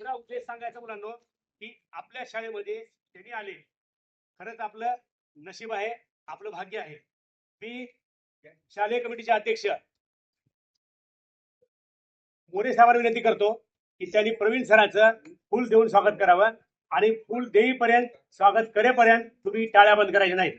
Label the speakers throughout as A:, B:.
A: तिसरा उद्देश सांगायचा मुलांनो की आपल्या शाळेमध्ये त्यांनी आले. खरंच आपलं नशीब आहे आपलं भाग्य आहे. मी शालेय कमिटीचे अध्यक्ष मोरे साहेबांना विनंती करतो की त्यांनी प्रवीण सरांचं फुल देऊन स्वागत करावं आणि फुल देईपर्यंत स्वागत करेपर्यंत तुम्ही टाळ्या बंद करायच्या नाहीत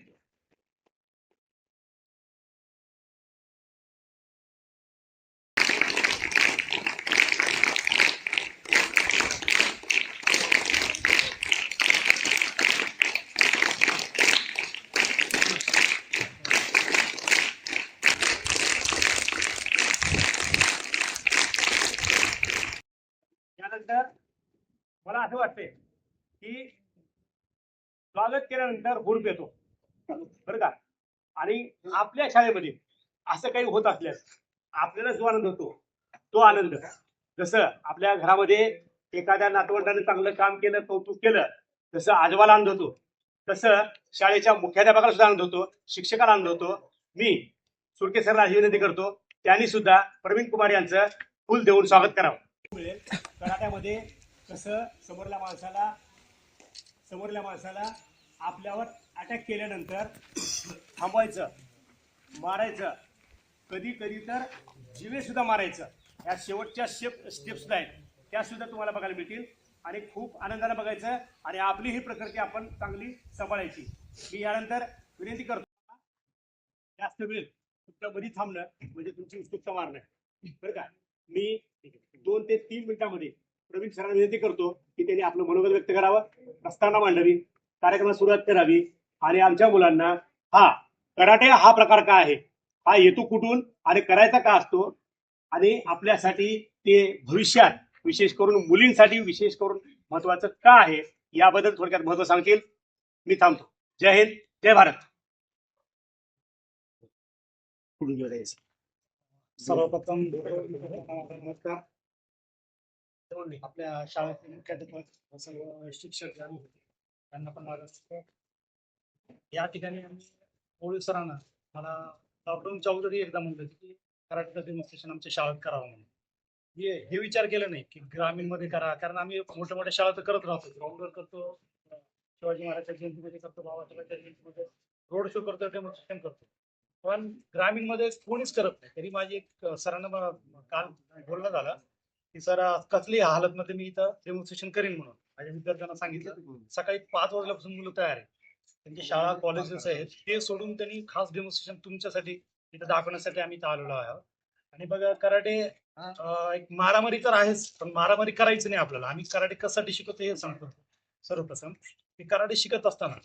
A: त्यानंतर मला असं वाटतंय. की स्वागत केल्यानंतर हुरूप येतो बरं का? आणि आपल्या शाळेमध्ये असं काही होत असल्यास आपल्याला जो आनंद होतो तो आनंद. जसं आपल्या घरामध्ये एखाद्या नातवंडाने चांगलं काम केलं कौतुक केलं तसं आजोबाला आनंद होतो. तसं शाळेच्या मुख्याध्यापकाला सुद्धा आनंद होतो शिक्षकाला आनंद होतो. मी सुरके सरला अशी विनंती करतो त्यांनी सुद्धा प्रवीण कुमार यांचं फुल देऊन स्वागत करावं. मिळेल कराट्यामध्ये कसं समोरल्या माणसाला समोरल्या माणसाला आपल्यावर अटॅक केल्यानंतर थांबवायचं मारायचं. कधी कधी तर जीवेसुद्धा मारायचं. या शेवटच्या शेप स्टेप सुद्धा आहेत. त्या सुद्धा तुम्हाला बघायला मिळतील. आणि खूप आनंदाने बघायचं आणि आपली ही प्रकृती आपण चांगली सांभाळायची. मी यानंतर विनंती करतो जास्त वेळ तुमच्या मधी थांबणं म्हणजे तुमची उत्सुकता मारणं बरं का? मी दोन ते तीन मिनिटांमध्ये प्रवीण सरांना विनंती करतो की त्यांनी आपलं मनोगत व्यक्त करावं. प्रस्तावना मांडावी. कार्यक्रमाला सुरुवात करावी. आणि आमच्या मुलांना हा कराटे हा प्रकार काय आहे? हा येतो कुठून आणि करायचा का असतो? आणि आपल्यासाठी ते भविष्यात विशेष करून मुलींसाठी विशेष करून महत्वाचं का आहे? याबद्दल थोडक्यात महत्त्व सांगतील. मी थांबतो. जय हिंद जय भारत.
B: सर्वप्रथम नमस्कार. आपल्या शाळेतील मुख्याध्यापक सर्व शिक्षक जाणून होते त्यांना पण माझा या ठिकाणी आम्ही पोळी सरांना मला लॉकडाऊनच्या अगोदरही एकदा म्हणलं की कराटे डेमॉन्स्ट्रेशन आमच्या शाळेत करावं म्हणून. मी हे विचार केला नाही की ग्रामीणमध्ये करा कारण आम्ही मोठ्या मोठ्या शाळा तर करत राहतो. ग्राउंडवर करतो शिवाजी महाराजच्या जयंतीमध्ये करतो बाबासाहेबांच्या जयंतीमध्ये रोड शो करतो डेमॉन्स्ट्रेशन करतो. पण ग्रामीणमध्ये कोणीच करत नाही. तरी माझी एक सरांना काल बोलणं झालं की सर कसली हालत मध्ये मी इथं डेमॉन्स्ट्रेशन करीन म्हणून. माझ्या विद्यार्थ्यांना सांगितलं सकाळी पाच वाजल्यापासून मुलं तयार आहे त्यांची शाळा कॉलेजेस आहेत ते सोडून त्यांनी खास डेमॉन्स्ट्रेशन तुमच्यासाठी इथं दाखवण्यासाठी आम्ही इथं आलेलो आहोत. आणि बघा कराटे एक मारामारी तर आहेच पण मारामारी करायचं नाही आपल्याला. आम्ही कराटे कशासाठी शिकवतो हे सांगतो. सर्वप्रथम की कराटे शिकत असताना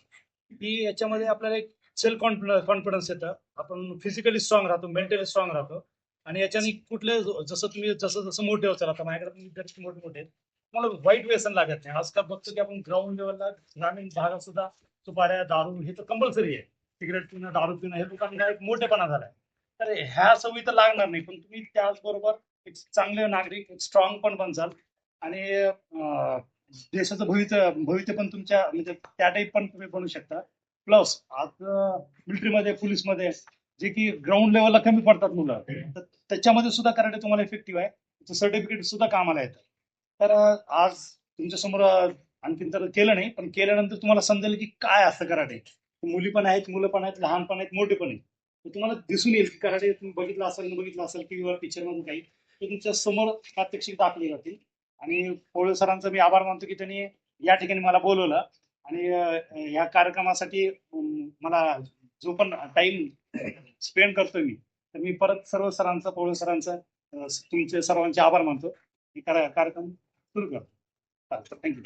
B: की याच्यामध्ये आपल्याला एक सेल्फ कॉन्फिडन्स येतं. आपण फिजिकली स्ट्रॉंग राहतो मेंटली स्ट्रॉंग राहतो. आणि याच्याने कुठले जसं तुम्ही जसं जसं मोठे होत आता माझ्याकडे विद्यार्थी मोठे मोठे मला वाईट व्यसन लागत नाही. आजकाल बघतो की आपण ग्राउंड लेवलला ग्रामीण भागात सुद्धा सुपाऱ्या दारू हे तर कंपल्सरी आहे. सिगरेट पिणं दारू पिणं हे लोकांना एक मोठेपणा झालाय. तर ह्या सवयी तर लागणार नाही पण तुम्ही त्याचबरोबर एक चांगले नागरिक एक स्ट्रॉंग पण बनसाल. आणि देशाचं भविष्य भवित्य पण तुमच्या म्हणजे त्या टाईप पण तुम्ही बनू शकता. प्लस आज मिलिटरीमध्ये पोलीसमध्ये जे की ग्राउंड लेवलला कमी पडतात मुलं. तर त्याच्यामध्ये सुद्धा कराटे तुम्हाला इफेक्टिव्ह आहे. सर्टिफिकेट सुद्धा कामाला येतं. तर आज तुमच्यासमोर आणखीन तर केलं नाही पण केल्यानंतर तुम्हाला समजेल की काय असतं कराटे. मुली पण आहेत मुलं पण आहेत लहान पण आहेत मोठे पण आहेत. तुम्हाला दिसून येईल की कराटे तुम्ही बघितलं असेल बघितलं असेल टीव्हीवर पिक्चरमध्ये काही. ते तुमच्यासमोर प्रात्यक्षिक दाखले जातील. आणि पोळे सरांचा मी आभार मानतो की त्यांनी या ठिकाणी मला बोलवलं. आणि ह्या या कार्यक्रमासाठी मला जो पण टाइम स्पेंड करतो मी तर मी परत सर्व सरांचा पोळे सरांचा तुमचे सर्वांचे आभार मानतो. मी कार्यक्रम सुरू करतो thank you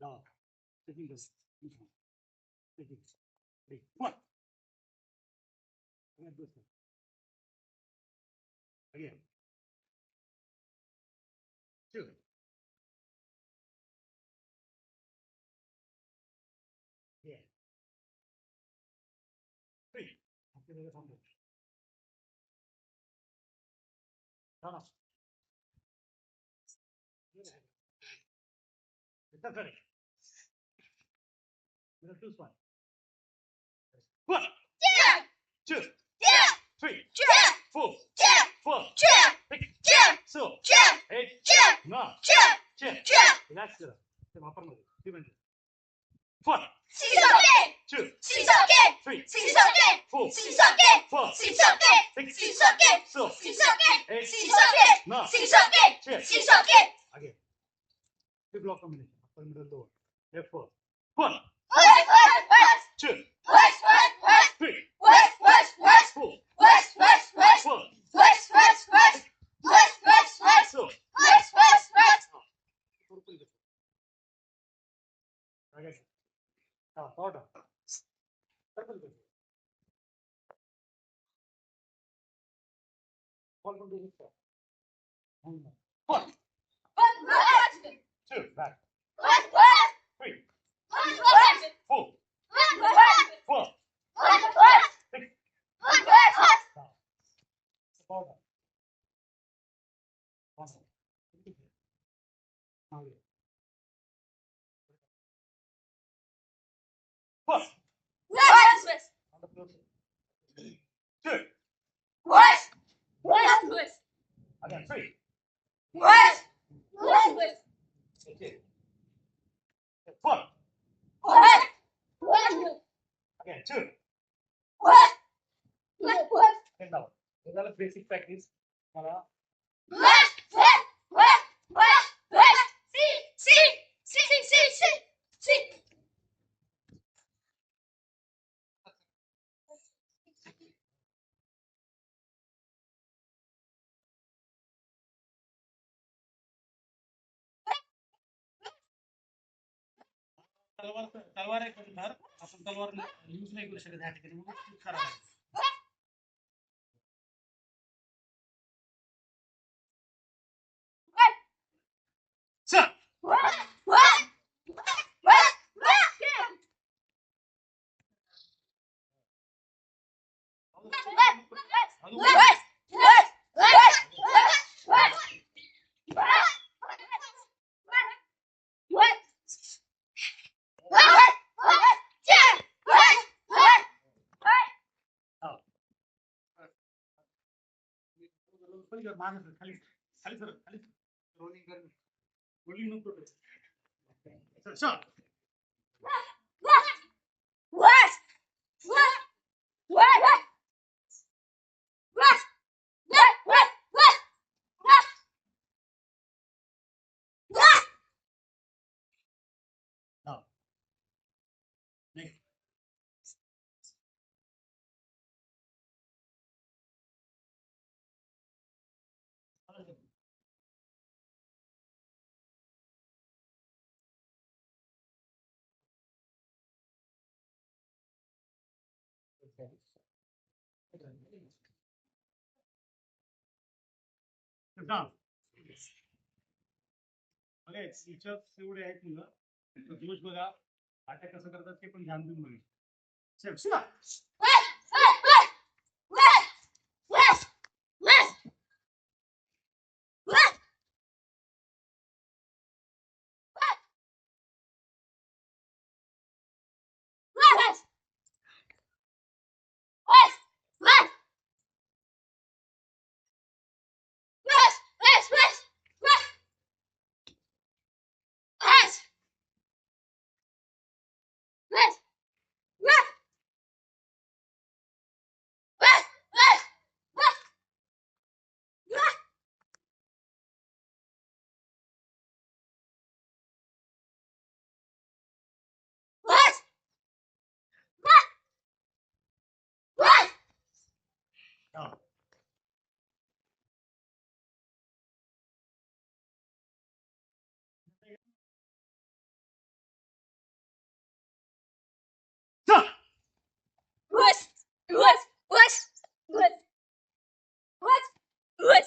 A: No. taking I do it again. Two. Yeah. Three. I'm.
C: Enough. It's not finished. Now choose one. One. Two. Yeah. Three. Yeah. Four. Yeah. Four. Yeah. Six. Yeah. So. Yeah. Eight. Yeah. Nine. Yeah. Yeah. Yeah. Four. Six Six Six. Four. Six Six. Six. Six again. So. Six Six Six again. Yeah. Six One two. Push, push, push. Three. Push, push, push. Four. Push, push, push. Five. Push, push, push. Push, push, push. Six. Push, push, push. Order. One. One, two, back. One, one, three. One, one, four. What? What? Again, two. Then down. Those are the basic practice. What? See, see, see, see, see, see. तलवार तलवार आहे पण धर. आपण तलवार use नाही करू शकत ह्या ठिकाणी. म्हणून खूप खराब आहे. पण कर, मागं सर, खाली खाली सर खाली रोलिंग कर रोलिंग नको करू. चल चल Next. Sit down. Okay, एवढे आहेत मुलं. दिवस बघा अटॅक कसं करतात ते पण ध्यान देऊन बघा. No. What? What? What? What? What? What?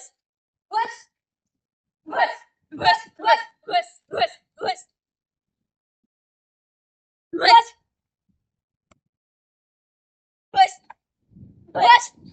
C: What? What? What? What? What? What? What? What? What? What?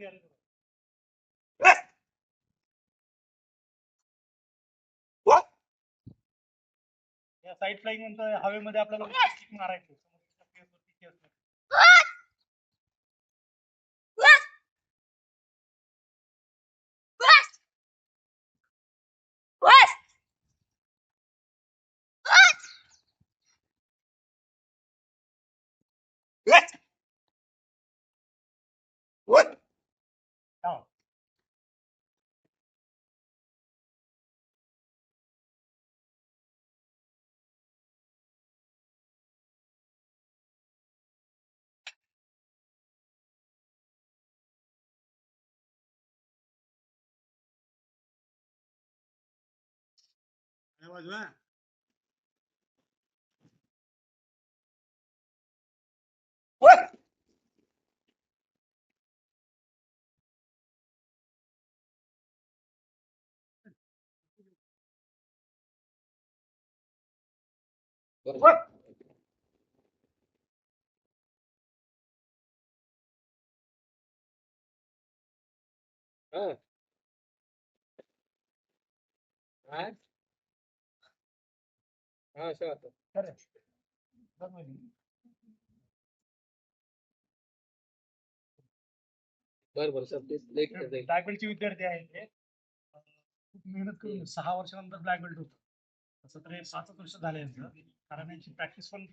B: या साईड फ्लाईंग नंतर हवेमध्ये आपल्याला मारायचं What?
A: How was
D: that? What? What? Uh. Right? Sir जाईल
B: ब्लॅक बेल्टचे विद्यार्थी आहेत ते अं, खूप मेहनत करून सहा वर्षानंतर ब्लॅक बेल्ट होतं. तसं तर हे पाचच वर्ष झाले यांचं. कारण यांची प्रॅक्टिस पण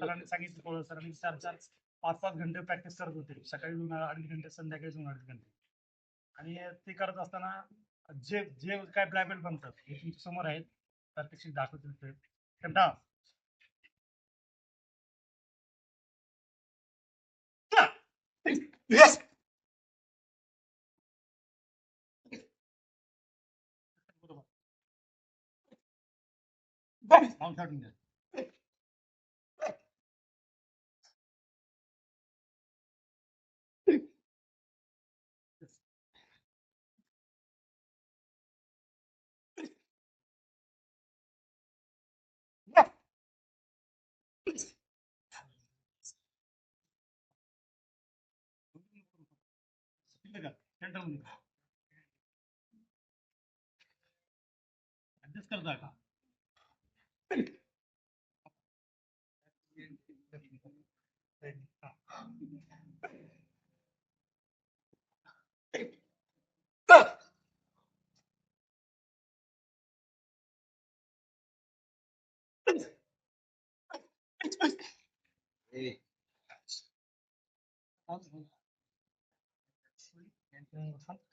B: सरांनी सांगितलं थोडं. सरांनी चार चार पाच पाच घंटे प्रॅक्टिस करत होते. सकाळी दोन अडीच घंटे संध्याकाळी दोन अडीच घंटे. आणि ते करत असताना जे जे काय ब्लॅक बेल्ट बनतात हे तुमच्यासमोर आहेत. प्रात्यक्षिक दाखवतील ते. enough. Yeah.
A: Yes.
B: That is long-term. In there. Adjust करता का
A: 嗯好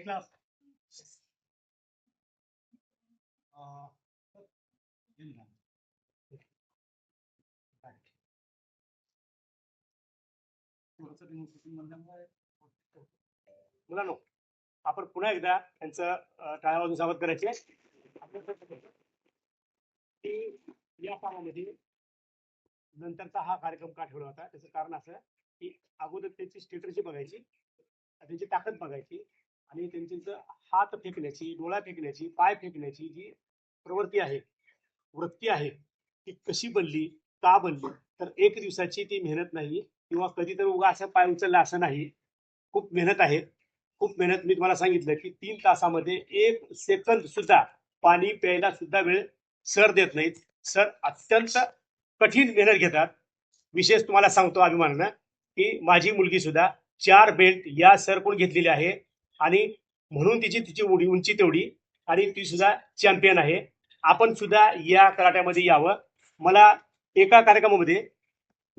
B: एक क्लास Uh,
A: मुलांनो आपण पुन्हा एकदा त्यांचं टाळ्या वाजून स्वागत करायचे. की या कामामध्ये नंतरचा हा कार्यक्रम का ठेवला होता? त्याचं कारण असं की अगोदर त्यांची स्टेटरची बघायची त्यांची ताकद बघायची आणि त्यांची हात फेकण्याची डोळा फेकण्याची पाय फेकण्याची जी प्रवृत्ती आहे वृत्ती आहे ती कशी बनली का बनली तर एक दिवसाची ती मेहनत नाही किंवा कधी तर उगा असं पाय उचलला असं नाही. खूप मेहनत आहे. खूप मेहनत मी तुम्हाला सांगितलं की तीन तासामध्ये एक सेकंद सुद्धा पाणी प्यायला सुद्धा वेळ सर देत नाहीत. सर अत्यंत कठीण मेहनत घेतात. विशेष तुम्हाला सांगतो अभिमानानं की माझी मुलगी सुद्धा चार बेल्ट या सरकडून घेतलेली आहे. आणि म्हणून तिची तिची उडी उंची तेवढी. आणि ती सुद्धा चॅम्पियन आहे. आपण सुद्धा या कराट्यामध्ये यावं. मला एका कार्यक्रमामध्ये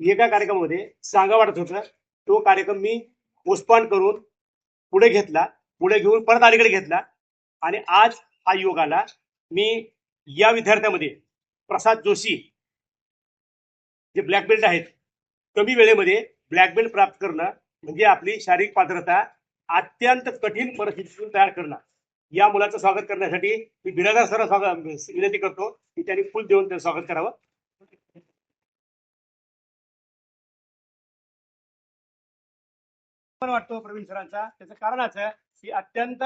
A: एका कार्यक्रमामध्ये सांगा वाटत होतं. तो कार्यक्रम मी पोस्टपॉन करून पुढे घेतला. पुढे घेऊन परत अलीकडे घेतला. आणि आज हा योग आला. मी या विद्यार्थ्यामध्ये प्रसाद जोशी जे ब्लॅक बेल्ट आहेत कमी वेळेमध्ये ब्लॅक बेल्ट प्राप्त करणं म्हणजे आपली शारीरिक पात्रता अत्यंत कठीण परिस्थितीतून तयार करणं या मुलाचं स्वागत करण्यासाठी मी बिरादार सर स्वागत विनंती करतो की त्यांनी फुल देऊन त्यांचं स्वागत करावं. पण वाटतो प्रवीण सरांचा त्याचं कारणच की अत्यंत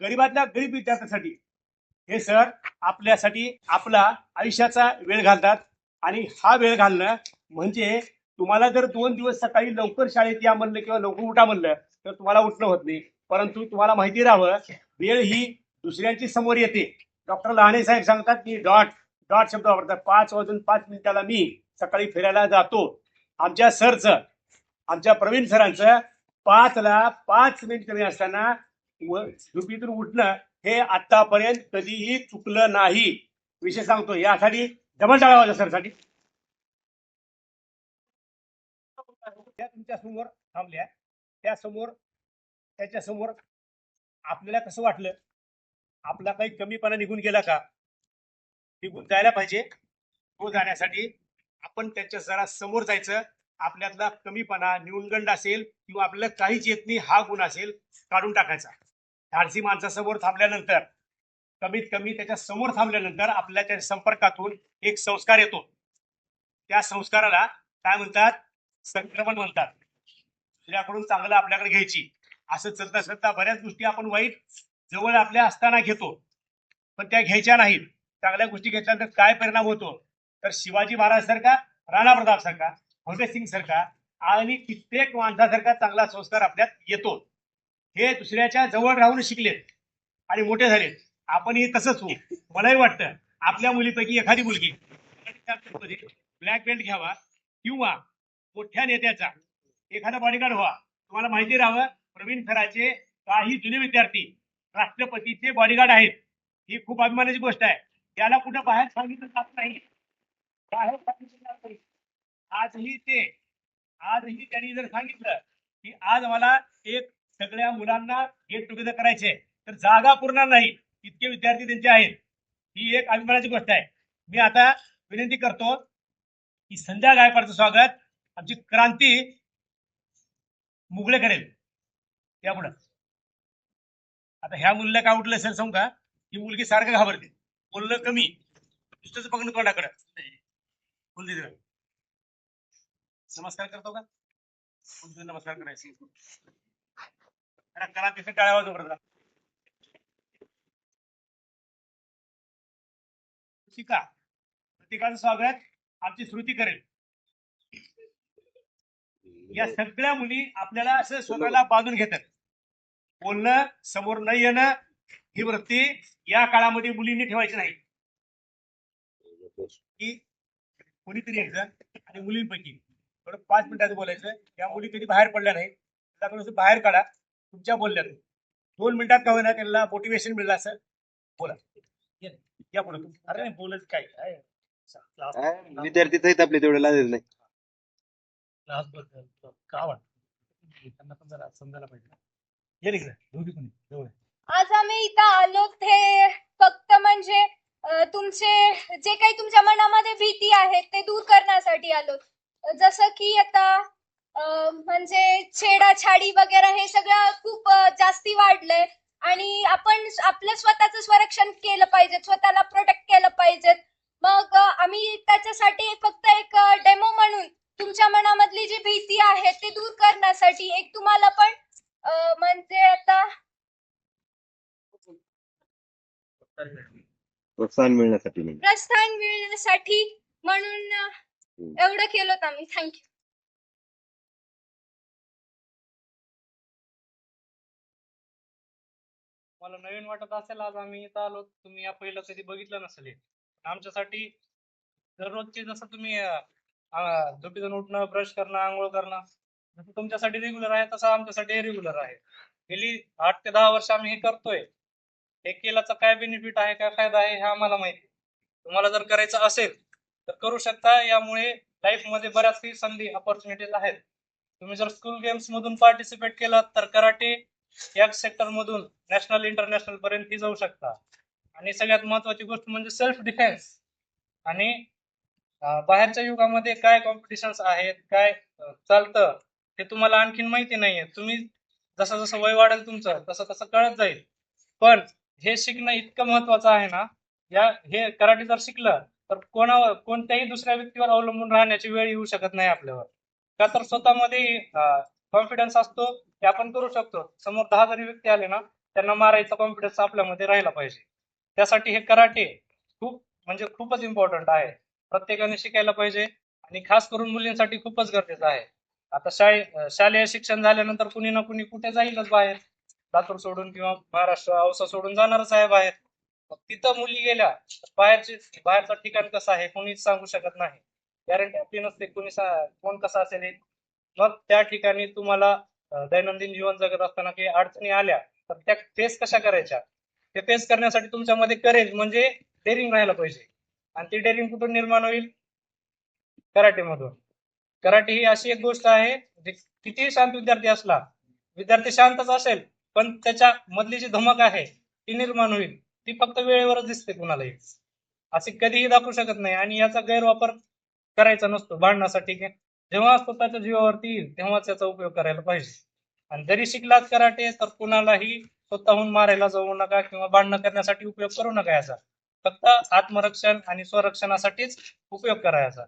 A: गरीबातल्या गरीब विद्यार्थ्यांसाठी हे सर आपल्यासाठी आपला आयुष्याचा वेळ घालतात आणि हा वेळ घालणं म्हणजे तुम्हाला जर दोन दिवस सकाळी लवकर शाळेत या म्हणलं किंवा लवकर उठा म्हणलं तर तुम्हाला उठणं होत नाही. परंतु तुम्हाला माहिती राहावं वेळ ही दुसऱ्यांची समोर येते. डॉक्टर लहाणे साहेब सांगतात की डॉट डॉट शब्द वापरतात. पाच वाजून पाच मिनिटाला मी सकाळी फिरायला जातो. आमच्या सरचं आमच्या प्रवीण सरांचं पाचला पाच मिनिट कमी असताना झुपीतून झोपीतून उठणं हे आतापर्यंत कधीही चुकलं नाही. विषय सांगतो. यासाठी डबल टाळा वाजा सरसाठी. तुमच्यासमोर थांबल्या. त्या समोर आपल्याला कसं वाटलं? आपला काही कमीपणा निघून गेला का? निघून जायला पाहिजे. तो जाण्यासाठी आपण त्यांच्या जरा समोर जायचं. आपल्यातला कमीपणा न्यूनगंड असेल किंवा आपल्याला काहीच येत नाही हा गुण असेल काढून टाकायचा. धाडसी माणसासमोर थांबल्यानंतर कमीत कमी त्याच्यासमोर थांबल्यानंतर आपल्या त्या संपर्कातून एक संस्कार येतो. त्या संस्काराला काय म्हणतात? संक्रमण म्हणतात. दुसऱ्याकडून चांगलं आपल्याकडे घ्यायची. असं चलता चलता बऱ्याच गोष्टी आपण वाईट जवळ आपल्या असताना घेतो. पण त्या घ्यायच्या नाहीत. चांगल्या गोष्टी घेतल्यानंतर काय परिणाम होतो? तर शिवाजी महाराज सारखा राणा प्रताप सारखा भगतसिंग सारखा आणि कित्येक माणसासारखा चांगला संस्कार आपल्यात येतो. हे दुसऱ्याच्या जवळ राहून शिकलेत आणि मोठे झालेत. आपणही तसंच होऊ. मलाही वाटतं आपल्या मुलीपैकी एखादी मुलगी. ब्लॅक बेल्ट घ्यावा किंवा मोठ्या नेत्याचा एखादा बॉडीगार्ड व्हा. तुम्हाला माहिती राहावं प्रवीण सराचे काही जुने विद्यार्थी राष्ट्रपतीचे बॉडीगार्ड आहेत. ही खूप अभिमानाची गोष्ट आहे. त्याला कुठं बाहेर सांगितलं जात नाही. बाहेर सांगितलं जात नाही. आजही ते आजही त्यांनी जर सांगितलं की आज मला एक सगळ्या मुलांना गेट टुगेदर करायचे तर जागा पुरणार नाही. इतके विद्यार्थी त्यांचे आहेत. ही एक अभिमानाची गोष्ट आहे. मी आता विनंती करतो की संध्या गायकवाडचं स्वागत. आमची क्रांती मुगळे करेल. यापुढं. आता ह्या मुलीला काय उठलं असेल सांगू का? ही मुलगी सारखं घाबरते. बोलणं कमी. नुसतंच पकडून तोंडाकडं. बोल दे तिला. नमस्कार करतो का? बोल नमस्कार करायचं. करा तिथे टाळ्या वाजव बरं जरा. शिका प्रत्येकाचं स्वागत. आमची श्रुती करेल. या सगळ्या मुली आपल्याला असं स्वतःला बांधून घेतात. बोलणं समोर न येणं ही वृत्ती या काळामध्ये मुलींनी ठेवायची नाही. की कोणीतरी जण आणि मुलींपैकी थोडं पाच मिनिटाचं बोलायचं या मुली कधी बाहेर पडल्या नाही असं बाहेर काढा तुमच्या बोलण्यात. दोन मिनिटात का होईना त्यांना मोटिवेशन मिळलं असं बोला. ये- पुढे. अरे बोलत काय?
E: आपले तेवढे लाजेल नाही.
B: Last बद्दल का वाटतं? त्यांना पण जरा समजायला पाहिजे ये रे जवळ
F: आज आम्ही इथं आलो ते फक्त म्हणजे तुमचे जे काही तुमच्या मनामध्ये भीती आहे ते दूर करण्यासाठी आलो. जसं की आता म्हणजे म्हणजे छेडाछाडी वगैरे हे सगळं खूप जास्ती वाढलंय. आणि आपण आपलं स्वतःचं संरक्षण केलं पाहिजे स्वतःला प्रोटेक्ट केलं पाहिजे. मग आम्ही त्याच्यासाठी फक्त एक डेमो म्हणून तुमच्या मनामधली जी भीती आहे ते दूर करण्यासाठी एक तुम्हाला पण म्हणजे आता
E: प्रोत्साहन मिळण्यासाठी नाही
F: प्रस्थान मिळण्यासाठी म्हणून एवढं केलं होतं आम्ही थँक्यू
G: मला नवीन वाटत असेल आज आम्ही इथं आलो तुम्ही या पहिलं कधी बघितलं नसेल. हे. आमच्यासाठी दररोजची जसं तुम्ही अं, झोपेतून उठणं ब्रश करणं आंघोळ करणं जसं तुमच्यासाठी रेग्युलर आहे तसं आमच्यासाठी रेग्युलर आहे. गेली आठ ते दहा वर्ष आम्ही हे करतोय. हे केल्याचा काय बेनिफिट आहे काय फायदा आहे हे आम्हाला माहिती तुम्हाला जर करायचं असेल तर करू शकता. यामुळे लाईफमध्ये बऱ्याच काही संधी ऑपॉर्च्युनिटीज आहेत. तुम्ही जर स्कूल गेम्स मधून पार्टिसिपेट केलं तर कराटे या सेक्टर मधून नॅशनल इंटरनॅशनल पर्यंत जाऊ शकता. आणि सगळ्यात महत्वाची गोष्ट म्हणजे सेल्फ डिफेन्स आणि बाहेरच्या युगामध्ये काय कॉम्पिटिशन्स आहेत काय चालतं हे तुम्हाला आणखीन माहिती नाहीये. तुम्ही जसं जसं वय वाढेल तुमचं तसं तसं कळत जाईल. पण हे शिकणं इतकं महत्वाचं आहे ना या हे कराटे जर शिकलं तर कोणावर कोणत्याही दुसऱ्या व्यक्तीवर अवलंबून राहण्याची वेळ येऊ शकत नाही आपल्यावर. का तर स्वतःमध्ये कॉन्फिडन्स असतो हे आपण करू शकतो. समोर दहा जरी व्यक्ती आले ना त्यांना मारायचा कॉन्फिडन्स आपल्यामध्ये राहिला पाहिजे. त्यासाठी हे कराटे खूप म्हणजे खूपच इम्पॉर्टंट आहे. प्रत्येकाने शिकायला पाहिजे आणि खास करून मुलींसाठी खूपच गरजेचं आहे. आता शाळे शालेय शिक्षण झाल्यानंतर कुणी ना कुणी कुठे जाईलच बाहेर. लातूर सोडून किंवा महाराष्ट्र औसा सोडून जाणारच आहे बाहेर. मग तिथं मुली गेल्या बाहेरचे बाहेरचं ठिकाण कसं आहे कोणीच सांगू शकत नाही. गॅरंटी आपली नसते कोणी कोण कसं असेल मग त्या ठिकाणी तुम्हाला दैनंदिन जीवन जगत असताना काही अडचणी आल्या तर त्या फेस कशा करायच्या? ते फेस करण्यासाठी तुमच्यामध्ये करेल म्हणजे डेअरिंग राहायला पाहिजे. आणि ती डेअरिंग कुठून निर्माण होईल? कराटे मधून कराटे ही अशी एक गोष्ट आहे कितीही शांत विद्यार्थी असला विद्यार्थी शांतच असेल पण त्याच्या मधली जी धमक आहे ती निर्माण होईल. ती फक्त वेळेवरच दिसते कुणालाही. असे कधीही दाखवू शकत नाही आणि याचा गैरवापर करायचा नसतो भांडण्यासाठी जेव्हा स्वतःच्या जीवावरती येईल तेव्हाच याचा उपयोग करायला पाहिजे. आणि जरी शिकलात कराटे तर कुणालाही स्वतःहून मारायला जाऊ नका किंवा भांडणं करण्यासाठी उपयोग करू नका याचा. फक्त आत्मरक्षण आणि स्वरक्षणासाठीच उपयोग करायचा.